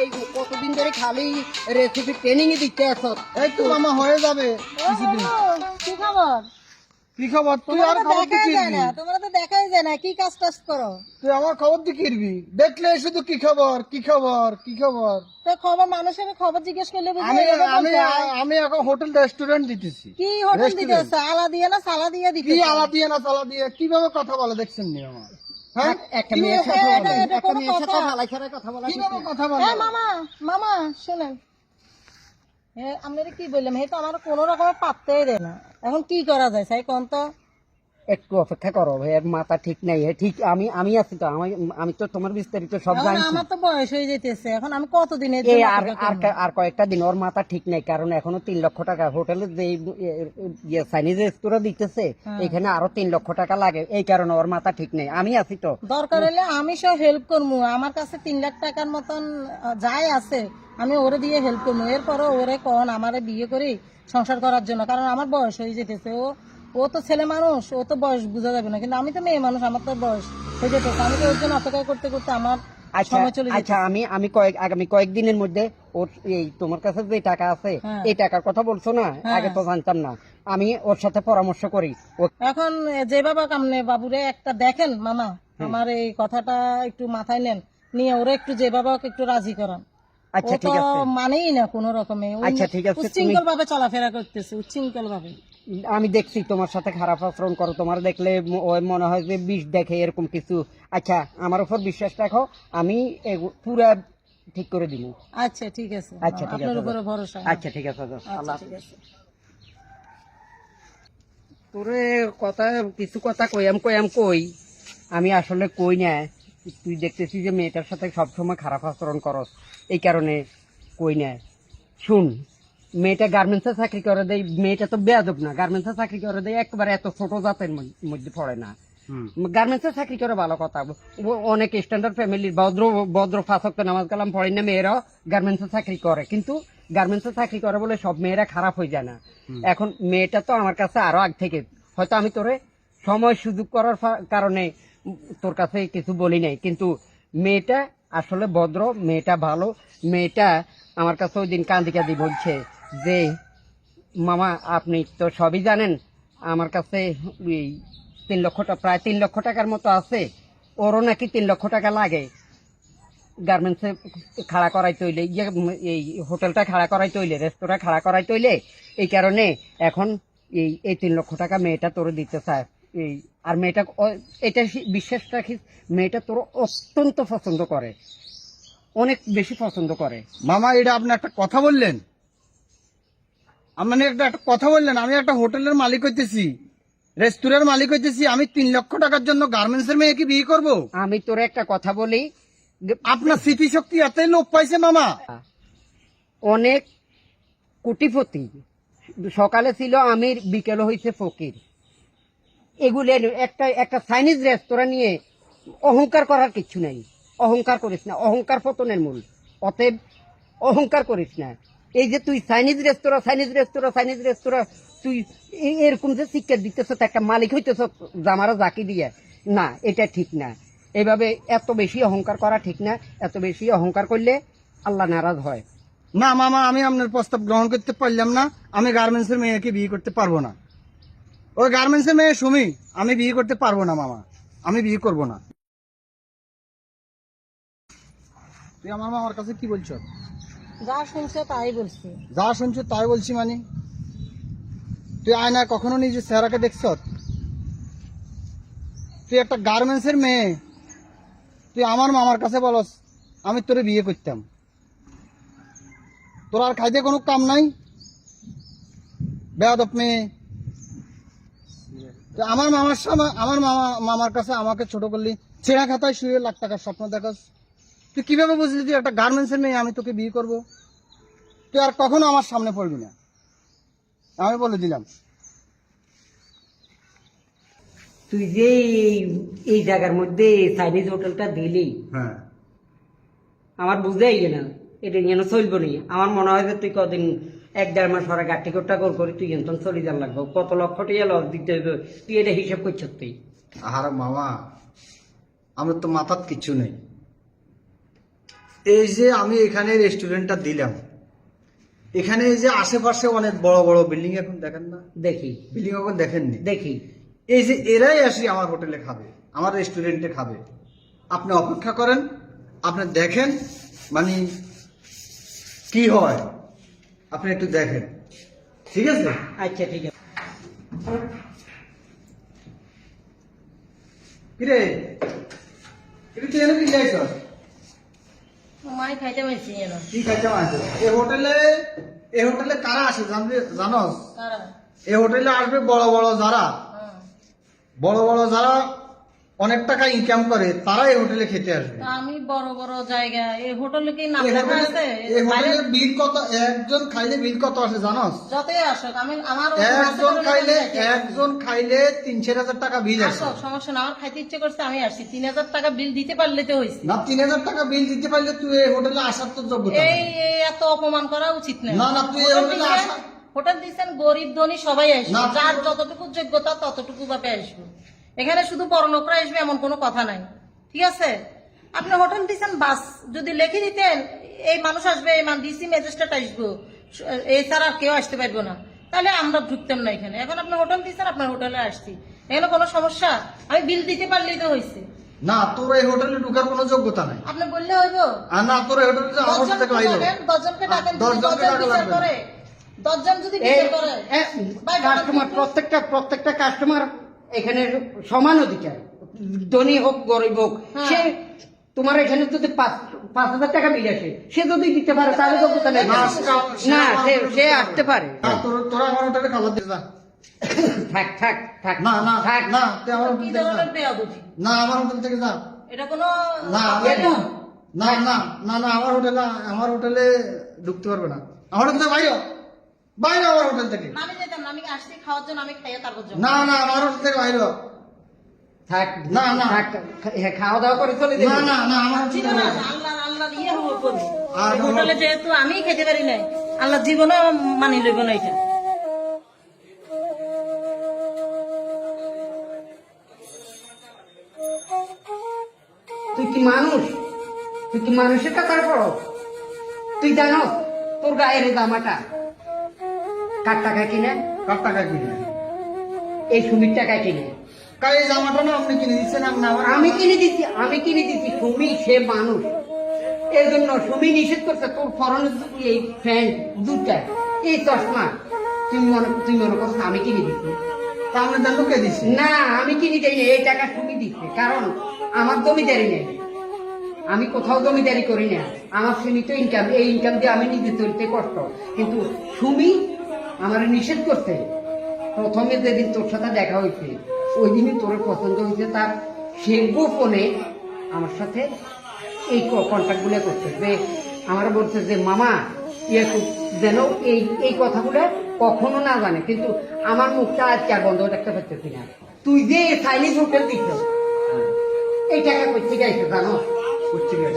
এই কতদিন ধরে খালি রেসিপি ট্রেনিং দিতে আছ? এই তো মামা হয়ে যাবে কিছুদিন। কি খবর? কি খবর? তুই আর খবর দিকে তোমরা তো দেখাই যায় না কি কাজ টাজ করো? তুই আমার খবর ইরবি দেখলে শুধু কি খবর কি খবর কি খবর? তো খবর মানুষের খবর জিজ্ঞেস করলে আমি আমি আমি এখন হোটেল রেস্টুরেন্ট দিতেছি। কি হোটেল Restaurant। দিতে হচ্ছে আলা দিয়ে না সালা দিয়ে দিতে কি আলা দিয়ে না চালা দিয়ে? কীভাবে কথা বলে দেখছেন নি আমার? হ্যাঁ? একটা মেয়ের সাথে এটা- বলে, এটা একটা মেয়ের সাথে কথা? বলা কীভাবে কথা বলে? হ্যাঁ মামা মামা শুনেন। হ্যাঁ আপনারা কি বললাম? হে তো আমার কোনো রকমের পাত্তাই দেয় না। এখন কি করা যায়? সাই কোন তো? একটু অপেক্ষা করো এর মাথা ঠিক নাই ঠিক আমি আমি আছি তো আমি আমি তো তোমার বিস্তারিত সব জানছি। আমার তো বয়স হয়ে যেতেছে এখন আমি কতদিনের এই আর আর কয়েকটা দিন ওর মাথা ঠিক নাই কারণ এখনও তিন লক্ষ টাকা হোটেলে যে চাইনিজ রেস্তোরাঁ দিতেছে হ্যাঁ। এখানে আরও তিন লক্ষ টাকা লাগে এই কারণে ওর মাথা ঠিক নেই আমি আছি তো। দরকার হলে আমি সব হেল্প করব আমার কাছে তিন লাখ টাকার মতন যাই আছে আমি ওরে দিয়ে হেল্প করব এরপরও ওরে কন আমারে বিয়ে করি সংসার করার জন্য কারণ আমার বয়স হয়ে যেতেছে ও ও তো ছেলে মানুষ ও তো বয়স বোঝা যাবে না। কিন্তু আমি তো মেয়ে মানুষ আমার তো বয়স হয়ে যেতেছে আমি তো ওর জন্য অপেক্ষা করতে করতে আমার আচ্ছা আচ্ছা আমি আমি কয়েক আগামী কয়েকদিনের মধ্যে ওর এই তোমার কাছে যে টাকা আছে হ্যাঁ। এই টাকার কথা বলছো না? হ্যাঁ। আগে তো জানতাম না। আমি ওর সাথে পরামর্শ করি। এখন যে বাবা কামনে বাবুরে একটা দেখেন মামা। আমার এই কথাটা একটু মাথায় নেন। নিয়ে ওরে একটু যে বাবা ওকে একটু রাজি করান। আচ্ছা ঠিক আছে। মানেই না কোনো রকমে। আচ্ছা, ঠিক আছে, উচ্ছৃঙ্খল ভাবে চলাফেরা করতেছে উচ্ছৃঙ্খল ভাবে আমি দেখছি তোমার সাথে খারাপ আচরণ করো। তোমার দেখলে মনে হয় যে বিষ দেখে এরকম কিছু। আচ্ছা আমার উপর বিশ্বাস রাখো আমি পুরা ঠিক করে দিব। আচ্ছা ঠিক আছে। আচ্ছা, ঠিক আপনার আছে। উপরে ভরসা। আচ্ছা ঠিক আছে আচ্ছা আল্লাহ তোরে কথা কিছু কথা কইয়াম কইয়াম কই? আমি আসলে কই না। তুই দেখতেছি যে মেয়েটার সাথে সবসময় খারাপ আচরণ করস। এই কারণে কই না। শুন মেয়েটা গার্মেন্টসে চাকরি করে দেয় মেয়েটা তো বেয়াদব না। গার্মেন্টসে চাকরি করে দেয় একবারে এত ছোট জাতের মধ্যে- পড়ে না। গার্মেন্টসে চাকরি করে ভালো কথা। অনেক স্ট্যান্ডার্ড ফ্যামিলির ভদ্র ভদ্র নামাজ কালাম পড়ে না মেয়েরাও গার্মেন্টসে চাকরি করে। কিন্তু গার্মেন্টসে চাকরি করে বলে সব মেয়েরা খারাপ হয়ে যায় না। এখন মেয়েটা তো আমার কাছে আরও আগ থেকে হয়তো আমি তোরে সময় সুযোগ করার কারণে তোর কাছে কিছু বলি নাই। কিন্তু মেয়েটা আসলে ভদ্র, মেয়েটা ভালো। মেয়েটা আমার কাছে ওই দিন কান্দি কাঁদি বলছে যে, মামা, আপনি তো সবই জানেন, আমার কাছে তিন লক্ষ টাকা প্রায় তিন লক্ষ টাকার মতো আছে। ওরও নাকি তিন লক্ষ টাকা লাগে। গার্মেন্টসে খাড়া করাই তৈলে ইয়ে এই হোটেলটা খাড়া করাই তৈলে, রেস্তোরাঁ খাড়া করাই তৈলে। এই কারণে এখন এই এই তিন লক্ষ টাকা মেয়েটা তোর দিতে চায়। এই আর মেয়েটা এটা বিশ্বাস রাখিস মেয়েটা তোর অত্যন্ত পছন্দ করে। অনেক বেশি পছন্দ করে। মামা এটা আপনি একটা কথা বললেন। আপনি একটা একটা কথা বললেন আমি একটা হোটেলের মালিক হইতেছি রেস্টুরেন্টের মালিক হইতেছি আমি তিন লক্ষ টাকার জন্য গার্মেন্টস এর মেয়েকে বিয়ে করব। আমি তোর একটা কথা বলি। আপনার স্মৃতিশক্তি এতই লোপ পাইছে মামা। অনেক কোটিপতি। সকালে ছিল আমির বিকেলে হয়েছে ফকির। এগুলো একটা একটা চাইনিজ রেস্তোরাঁ নিয়ে অহংকার করার কিছু নাই। অহংকার করিস না, অহংকার পতনের মূল। অতএব অহংকার করিস না। এই যে তুই Chinese restaurant Chinese restaurant Chinese restaurant তুই এরকম যে শিক্ষা দিতেছ, তো একটা মালিক হইতেছ জামারা জাকি দিয়ে। না, এটা ঠিক না। এভাবে এত বেশি অহংকার করা ঠিক না। এত বেশি অহংকার করলে আল্লাহ নারাজ হয়। না, মামা, আমি আপনার প্রস্তাব গ্রহণ করতে পারলাম না। আমি গার্মেন্টস এর মেয়েকে বিয়ে করতে পারব না। ওই গার্মেন্টস এর মেয়ে সুমি আমি বিয়ে করতে পারব না মামা। আমি বিয়ে করব না। তুই আমার মামার কাছে কি বলছো? যা শুনছে তাই বলছি। যা শুনছো তাই বলছি মানে? তুই আয়নায় কখনো নিজের চেহারাকে দেখছ? তুই একটা গার্মেন্টস এর মেয়ে। তুই আমার মামার কাছে বলস আমি তোরে বিয়ে করতাম। তোর আর খাইতে কোনো কাম নাই? বেয়াদব মেয়ে। তো আমার মামার সামনে আমার মামা মামার কাছে আমাকে ছোট করলি ছেঁড়া খাতায় শুয়ে লাখ টাকার স্বপ্ন দেখাস। তুই কীভাবে বুঝলি তুই একটা গার্মেন্টস এর মেয়ে আমি তোকে বিয়ে করব? তুই আর কখনো আমার সামনে পড়বি না। আমি বলে দিলাম। তুই যে এই- জায়গার মধ্যে চাইনিজ হোটেলটা দিলি হ্যাঁ। আমার বুঝাই গেল এটা যেন চলবো নি। আমার মনে হয় যে তুই কদিন এক দেড় মাস পরে গাঠি কোট্টা কর করে তুই এনতন চলে যান লাগবো। কত লক্ষ টিয়া লস দিতে হইবে তুই এটা হিসাব করছিস তুই। আর মামা আমার তো মাথার কিছু নেই। এই যে আমি এখানে রেস্টুরেন্টটা দিলাম এখানে এই যে আশেপাশে অনেক বড় বড় বিল্ডিং এখন দেখেন না? দেখি। বিল্ডিং এখন দেখেননি? দেখি। এই যে এরাই আসি আমার হোটেলে খাবে আমার রেস্টুরেন্টে খাবে। আপনি অপেক্ষা করেন আপনি দেখেন মানে কি হয়? আপনি একটু দেখেন। ঠিক আছে? আচ্ছা ঠিক আছে। কিরে? এটা তুই এনে কি যাইছ মাই খাইতে পাইছি না কি খাইতে আছে এই হোটেলে এই হোটেলে কারা আসে জানবি জানস? কারা? এই হোটেলে আসবে বড় বড় যারা। হ্যাঁ। বড় বড় যারা অনেক টাকা ইনকাম করে তারা এই হোটেলে খেতে আসবে। আমি বড় বড় জায়গা এই হোটেলে কি নাম লেখা আছে? এই হোটেলে বিল কত? একজন খাইলে বিল কত আসে জানস? যতই আসুক আমি আমার একজন খাইলে একজন খাইলে তিন চার হাজার টাকা বিল আসে সমস্যা না আমার খাইতে ইচ্ছে করছে আমি আসছি। তিন হাজার টাকা বিল দিতে পারলে তো হয়েছে না তিন হাজার টাকা বিল দিতে পারলে তুই এই হোটেলে আসার তো যোগ্যতা এই এই এত অপমান করা উচিত না। না, না, তুই এই হোটেল আসা- হোটেল দিচ্ছেন গরিব ধনী সবাই আসবে। যার যতটুকু যোগ্যতা ততটুকু ভাবে আসবে। এখানে শুধু বড় লোকরা আসবে এমন কোনো কথা নাই। ঠিক আছে? আপনি হোটেল দিচ্ছেন বাস। যদি লিখে দিতেন এই মানুষ আসবে এই মান ডিসি ম্যাজিস্ট্রেট আসব। এছাড়া আর কেউ আসতে পারব না। তাহলে আমরা ঢুকতাম না এখানে। এখন আপনি হোটেল দিচ্ছেন আপনার হোটেলে আসছি। এখানে কোনো সমস্যা? আমি বিল দিতে পারলেই তো হয়েছে না তোর এই হোটেলে ঢুকার কোনো যোগ্যতা নাই। আপনি বললে হইব। আর না তোর এই হোটেলে যে আমার দশজন থেকে বাইরে ডাকেন, দশজনকে ডাকেন, দশজনকে। করে, দশজন যদি বিচার করে, ভাই, কাস্টমার প্রত্যেকটা প্রত্যেকটা কাস্টমার এখানে সমান অধিকার ধনী হোক গরিব হোক হ্যাঁ। সে তোমার এখানে যদি পাঁচ পাঁচ হাজার টাকা বিল আসে সে যদি দিতে পারে তাহলে তো কথা নেই না, সে- আসতে পারে। তোরা আমার হোটেলে খাবার দিয়ে থাক থাক থাক। না না থাক। না? না আমার হোটেল থেকে যা। এটা কোনো না না। না না না না আমার হোটেলে আমার হোটেলে ঢুকতে পারবে না। আমার হোটেল থেকে বাইরে আমার হোটেল থেকে। না, আমি যেতাম না, আমি আসছি খাওয়ার জন্য, আমি খাইয়ে তারপর না না আমার হোটেল থেকে বাইরে থাক না, না। হ্যাঁ, খাওয়া দাওয়া করে চলে যাবে। না না না আমার ছিল না, বাইরে হ। আল্লাহর আল্লাহর ইয়ে হব করব। হোটেলে যেহেতু আমি খেতে পারি নাই আল্লাহ জীবনে মানি লইব না এটা। তুই কি মানুষ? তুই কি মানুষের কাতারে পড়ো তুই জানো তোর গায়ের জামাটা? কার টাকা কিনে? কার টাকা কিনে? এই সুমির টাকায় কিনে। কার এই জামাটা না আপনি কিনে দিচ্ছেন আমি না আমার আমি কিনে দিচ্ছি আমি কিনে দিচ্ছি। সুমি সে মানুষ। এই জন্য সুমি নিষেধ করছে তোর ফরনের এই প্যান্ট দুটা এই চশমা। তুই মনে তুই মনে করছ আমি কিনে দিচ্ছি। সামনে দেন ঢুকে দিচ্ছি না আমি কিনে দেই না এই টাকা সুমি দিচ্ছে। কারণ আমার জমিদারি নেই। আমি কোথাও জমিদারি করি না। আমার সীমিত ইনকাম এই ইনকাম দিয়ে আমি নিজে চলতে কষ্ট। কিন্তু সুমি আমার নিষেধ করছে। প্রথমে যেদিন তোর সাথে দেখা হয়েছে ওই দিনই তোর পছন্দ হয়েছে তার সে গোপনে আমার সাথে এই কন্ট্যাক্টগুলো করছে। যে আমার বলছে যে মামা ইয়ে যেন এই এই কথাগুলো কখনো না জানে কিন্তু আমার মুখটা আজকে আর বন্ধ রাখতে পারতেছি না। তুই যে চাইনিজ হোটেল দিচ্ছ এই টাকা করতে গাইছে জানো।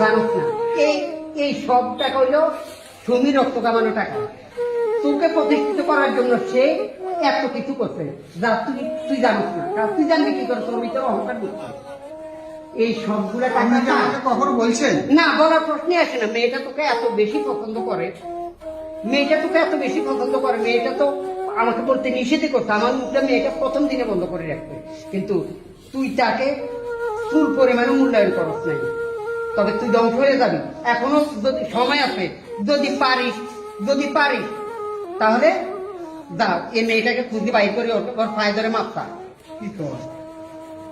জানোস না। এই এই সব টাকা হইল সুমি রক্ত কামানো টাকা। তোকে প্রতিষ্ঠিত করার জন্য সে এত কিছু করছে যা তুই তুই জানিস না। কারণ তুই জানবি কি করে তোর ভিতরে অহংকার বুঝছে এই সবগুলো কখনো বলছেন? না বলার প্রশ্নই আসে না। মেয়েটা তোকে এত বেশি পছন্দ করে। মেয়েটা তোকে এত বেশি পছন্দ করে। মেয়েটা তো আমাকে বলতে নিষেধই করতো আমার মুখটা মেয়েটা প্রথম দিনে বন্ধ করে রাখবে কিন্তু তুই তাকে চুল পরিমাণে মূল্যায়ন করস নাই। তবে তুই ধ্বংস হয়ে যাবি। এখনও যদি সময় আছে যদি পারিস যদি পারিস তাহলে যা এই মেয়েটাকে খুঁজে বাইর করে ওর পায়ে ধরে মাপতা। কি কর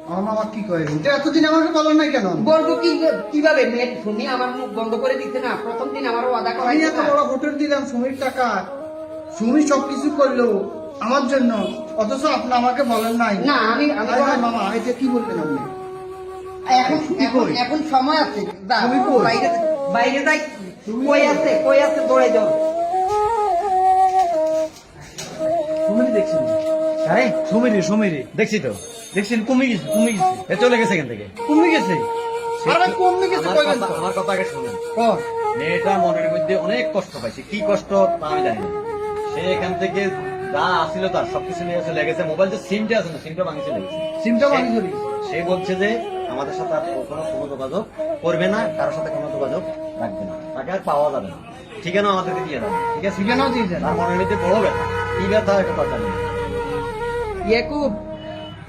আমার মামা কি করে এটা এতদিন আমাকে বলেন নাই কেন? বলব কি কীভাবে? মেয়ে শুনি আমার মুখ বন্ধ করে দিতে না। প্রথম দিন আমার ওয়াদা করা এত বড় হোটেল দিলাম সুমির টাকা। সুমি সবকিছু করল আমার জন্য অথচ আপনি আমাকে বলেন নাই। না আমি আমি মামা এটা কি আপনি? এখন এখন সময় আছে? বাইরে বাইরে যাই। কই? আছে? কই আছে? দৌড়ে যাও দেখছেন? আরে সুমিরি সুমিরি দেখছি তো। দেখছেন? কমে গেছে কমে গেছে। এ চলে গেছে এখান থেকে। কমে গেছে। আরে কমে গেছে আমার কথা- আগে শুনেন। মেয়েটা মনের মধ্যে অনেক কষ্ট পাইছে। কি কষ্ট আমি জানি না। সে এখান থেকে যা আসিল তার সবকিছু নিয়ে চলে গেছে। মোবাইল যে সিমটা আছে না সিমটা ভাঙি চলে গেছে। সিমটা ভাঙি চলে গেছে। সে বলছে যে আমাদের সাথে আর কোনো কোনো যোগাযোগ করবে না কারোর সাথে কোনো যোগাযোগ রাখবে না। তাকে আর পাওয়া যাবে না। ঠিকানা আমাদেরকে দিয়ে দেবে ঠিক আছে? ঠিকানাও দিয়ে দেন মনের মধ্যে বড় কি ব্যথা একটা কথা নেই ইয়াকুব।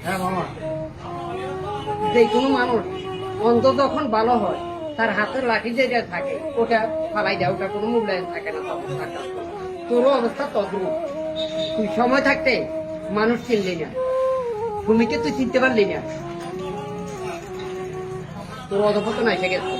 হ্যাঁ মামা। যে কোনো মানুষ অন্ধ যখন ভালো হয় তার হাতের লাঠি যেটা থাকে ওটা ফালাই দেয় ওটা কোনো মূল্যায়ন থাকে না তখন থাকা তোরও অবস্থা তদ্রুপ। তুই সময় থাকতে মানুষ চিনলি না। ভূমিকে তুই চিনতে পারলি না। তোর অধপতন এসে গেছে।